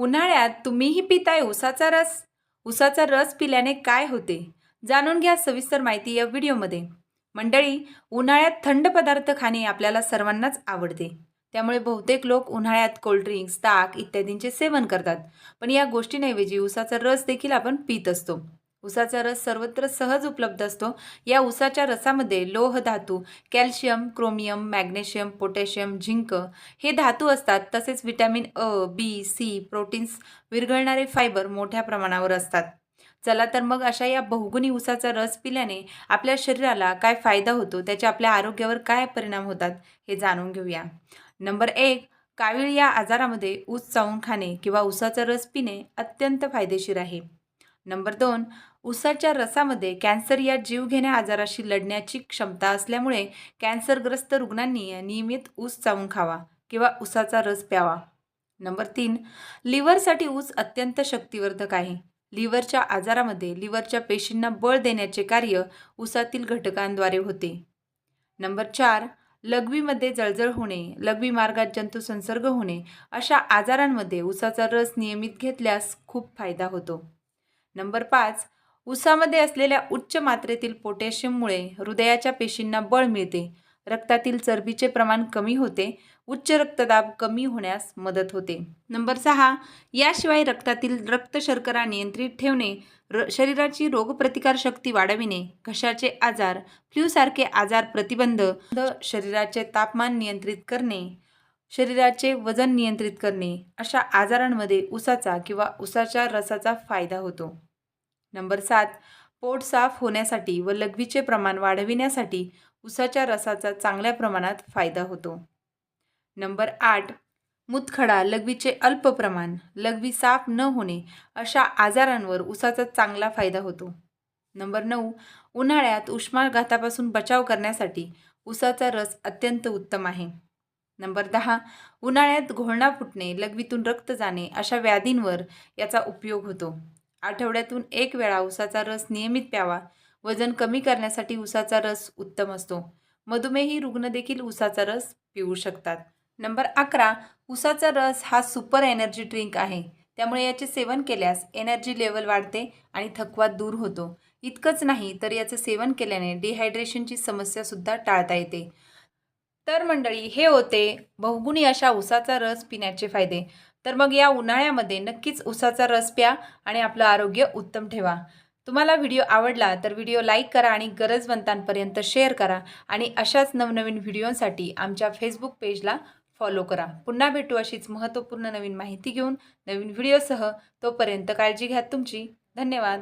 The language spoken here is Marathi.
उन्हाळ्यात तुम्हीही पिताय उसाचा रस. उसाचा रस पिल्याने काय होते? जाणून घ्या सविस्तर माहिती या व्हिडिओमध्ये. मंडळी उन्हाळ्यात थंड पदार्थ खाणे आपल्याला सर्वांनाच आवडते. त्यामुळे बहुतेक लोक उन्हाळ्यात कोल्ड्रिंक्स ताक इत्यादींचे सेवन करतात. पण या गोष्टींऐवजी उसाचा रस देखील आपण पित असतो. उसाचा रस सर्वत्र सहज उपलब्ध असतो. या उसाच्या रसामध्ये लोह धातू calcium chromium magnesium potassium zinc हे धातू असतात. तसेच विटॅमिन अ बी सी प्रोटीन्स विरघळणारे फायबर मोठ्या प्रमाणावर असतात. चला तर मग अशा या बहुगुणी उसाचा रस पिल्याने आपल्या शरीराला काय फायदा होतो? त्याचे आपल्या आरोग्यावर काय परिणाम होतात? हे जाणून घेऊया. नंबर एक कावीळ या आजारामध्ये ऊस चावून खाणे किंवा उसाचा रस पिणे अत्यंत फायदेशीर आहे. नंबर दोन उसाच्या रसामध्ये कॅन्सर या जीवघेण्या आजाराशी लढण्याची क्षमता असल्यामुळे कॅन्सरग्रस्त रुग्णांनी नियमित ऊस चावून खावा किंवा उसाचा रस प्यावा. नंबर तीन लिव्हरसाठी ऊस अत्यंत शक्तिवर्धक आहे. लिव्हरच्या आजारामध्ये लिव्हरच्या पेशींना बळ देण्याचे कार्य उसातील घटकांद्वारे होते. नंबर चार लघवीमध्ये जळजळ होणे लघवी मार्गात जंतू संसर्ग होणे अशा आजारांमध्ये उसाचा रस नियमित घेतल्यास खूप फायदा होतो. नंबर पाच उसामध्ये असलेल्या उच्च मात्रेतील पोटॅशियममुळे हृदयाच्या पेशींना बळ मिळते. रक्तातील चरबीचे प्रमाण कमी होते. उच्च रक्तदाब कमी होण्यास मदत होते. नंबर सहा याशिवाय रक्तातील रक्त शर्करा नियंत्रित ठेवणे र शरीराची रोगप्रतिकारशक्ती वाढविणे घशाचे आजार फ्ल्यूसारखे आजार प्रतिबंध शरीराचे तापमान नियंत्रित करणे शरीराचे वजन नियंत्रित करणे अशा आजारांमध्ये उसाचा किंवा उसाच्या रसाचा फायदा होतो. नंबर सात पोट साफ होण्यासाठी व लघवीचे प्रमाण वाढविण्यासाठी उसाच्या रसाचा चांगल्या प्रमाणात फायदा होतो. नंबर आठ मुतखडा लघवीचे अल्प प्रमाण लघवी साफ न होणे अशा आजारांवर उसाचा चांगला फायदा होतो. नंबर नऊ उन्हाळ्यात उष्माघातापासून बचाव करण्यासाठी उसाचा रस अत्यंत उत्तम आहे. नंबर दहा उन्हाळ्यात घोळणा फुटणे लघवीतून रक्त जाणे अशा व्याधींवर याचा उपयोग होतो. आठवड्यातून एक वेळा उसाचा रस नियमित प्यावा. वजन कमी करण्यासाठी उसाचा रस उत्तम असतो. मधुमेही रुग्ण देखील उसाचा रस पिऊ शकतात. नंबर अकरा उसाचा रस हा सुपर एनर्जी ड्रिंक आहे. त्यामुळे याचे सेवन केल्यास एनर्जी लेवल वाढते आणि थकवा दूर होतो. इतकंच नाही तर याचं सेवन केल्याने डिहायड्रेशनची समस्यासुद्धा टाळता येते. तर मंडळी हे होते बहुगुणी अशा उसाचा रस पिण्याचे फायदे. तर मग या उन्हाळ्यामध्ये नक्कीच उसाचा रस प्या आणि आपलं आरोग्य उत्तम ठेवा. तुम्हाला व्हिडिओ आवडला तर व्हिडिओ लाईक करा आणि गरजवंतांपर्यंत शेअर करा आणि अशाच नवनवीन व्हिडिओसाठी आमच्या फेसबुक पेजला फॉलो करा. पुन्हा भेटू अशीच महत्त्वपूर्ण नवीन माहिती घेऊन नवीन व्हिडिओसह. तोपर्यंत काळजी घ्या तुमची. धन्यवाद.